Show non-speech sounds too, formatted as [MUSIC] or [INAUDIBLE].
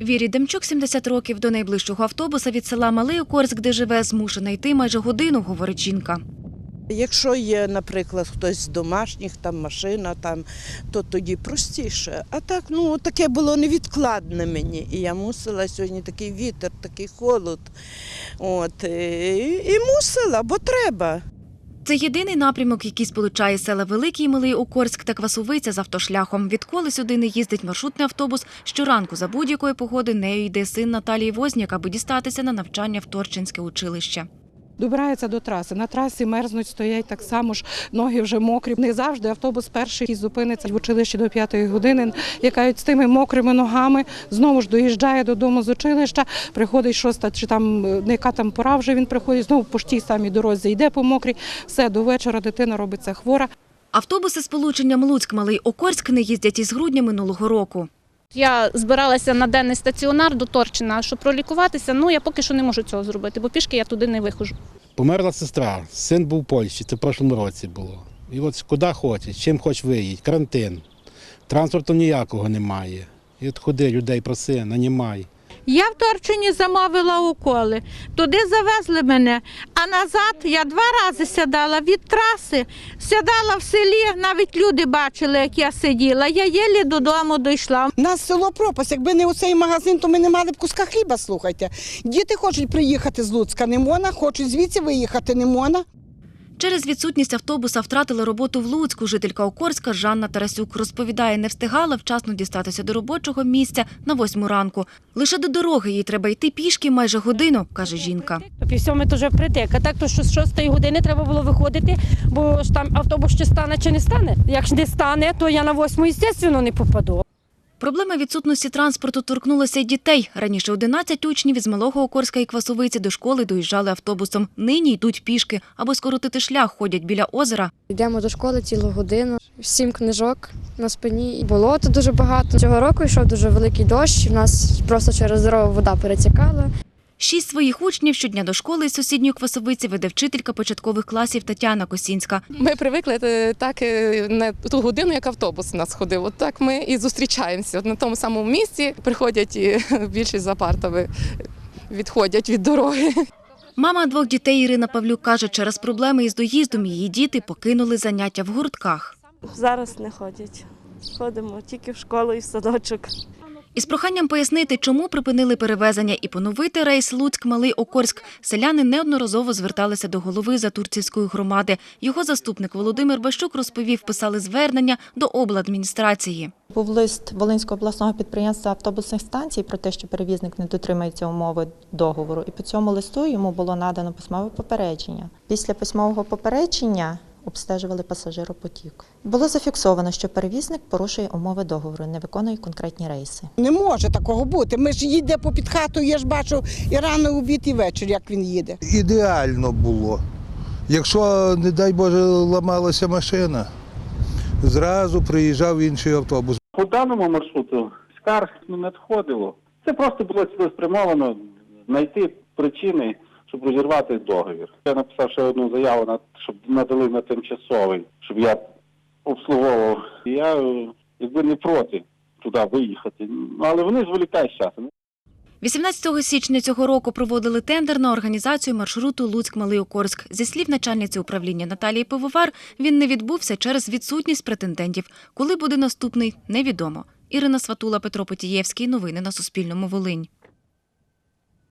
Вірі Демчук 70 років до найближчого автобуса від села Малий Окорськ, де живе, змушена йти майже годину, говорить жінка. Якщо є, наприклад, хтось з домашніх, там машина, там, то тоді простіше. А так, ну таке було невідкладне мені. І я мусила сьогодні такий вітер, такий холод. От, і, і мусила, бо треба. Це єдиний напрямок, який сполучає села Великий і Малий Окорськ та Квасовиця з автошляхом. Відколи сюди не їздить маршрутний автобус, щоранку за будь-якої погоди нею йде син Наталії Возняк, аби дістатися на навчання в Торчинське училище. Добираються до траси. На трасі мерзнуть, стоять так само ж, ноги вже мокрі. Не завжди автобус перший який зупиниться в училищі до п'ятої години. Якають з тими мокрими ногами, знову ж доїжджає додому з училища, приходить шоста, чи там яка там пора вже він приходить, знову по тій самій дорозі йде по мокрій. Все, до вечора дитина робиться хвора. Автобуси з полученням Луцьк-Малий Окорськ не їздять із грудня минулого року. Я збиралася на денний стаціонар до Торчина, щоб пролікуватися. Ну я поки що не можу цього зробити, бо пішки я туди не виходжу. Померла сестра, син був у Польщі, це в прошлому році було. І от куди хочеш, чим хоч виїдь, карантин. Транспорту ніякого немає. І от ходи, людей проси, нанімай. Я в Торчині замовила уколи. Туди завезли мене. А назад я два рази сідала від траси. Сідала в селі, навіть люди бачили, як я сиділа. Я єлі додому дійшла. У нас село пропасть. Якби не оцей магазин, то ми не мали б куска хліба, слухайте. Діти хочуть приїхати з Луцька, не можна, хочуть звідси виїхати, не можна. Через відсутність автобуса втратила роботу в Луцьку. Жителька Окорська Жанна Тарасюк розповідає, не встигала вчасно дістатися до робочого місця на восьму ранку. Лише до дороги їй треба йти пішки майже годину, каже жінка. Пів сьоми то вже притик, а так то що з шостої години треба було виходити, бо ж там автобус чи стане, чи не стане. Як не стане, то я на восьму, звісно, не попаду. Проблема відсутності транспорту торкнулася й дітей. Раніше 11 учнів із Малого Окорська і Квасовиці до школи доїжджали автобусом. Нині йдуть пішки, аби скоротити шлях, ходять біля озера. Йдемо до школи цілу годину, сім книжок на спині. Болото дуже багато. Цього року йшов дуже великий дощ. У нас просто через дорогу вода перетікала. Шість своїх учнів щодня до школи із сусідньої Квасовиці веде вчителька початкових класів Тетяна Косінська. Ми привикли е, так е, на ту годину, як автобус у нас ходив. От так ми і зустрічаємося. От на тому самому місці приходять і [LAUGHS] більшість за партами відходять від дороги. Мама двох дітей Ірина Павлюк каже, через проблеми із доїздом її діти покинули заняття в гуртках. Зараз не ходять. Ходимо тільки в школу і в садочок. Із проханням пояснити, чому припинили перевезення і поновити рейс Луцьк-Малий Окорськ, селяни неодноразово зверталися до голови Затурцівської громади. Його заступник Володимир Бащук розповів, писали звернення до обладміністрації. Був лист Волинського обласного підприємства автобусних станцій про те, що перевізник не дотримується умови договору, і по цьому листу йому було надано письмове попередження. Після письмового попередження обстежували пасажиропотік. Було зафіксовано, що перевізник порушує умови договору, не виконує конкретні рейси. Не може такого бути. Ми ж їде по під хату, я ж бачу і рано, обід, і вечір, як він їде. ідеально було. Якщо, не дай Боже, ламалася машина, зразу приїжджав інший автобус. По даному маршруту скарг не надходило. Це просто було цілеспрямовано знайти причини, щоб розірвати договір. Я написав ще одну заяву, на щоб надали на тимчасовий, щоб я обслуговував. Я е, якби не проти туди виїхати. Ну але вони зволікають часом. 18 січня цього року проводили тендер на організацію маршруту Луцьк-Малий Окорськ. Зі слів начальниці управління Наталії Пивовар, він не відбувся через відсутність претендентів. Коли буде наступний, невідомо. Ірина Сватула, Петро Потієвський. Новини на Суспільному. Волинь.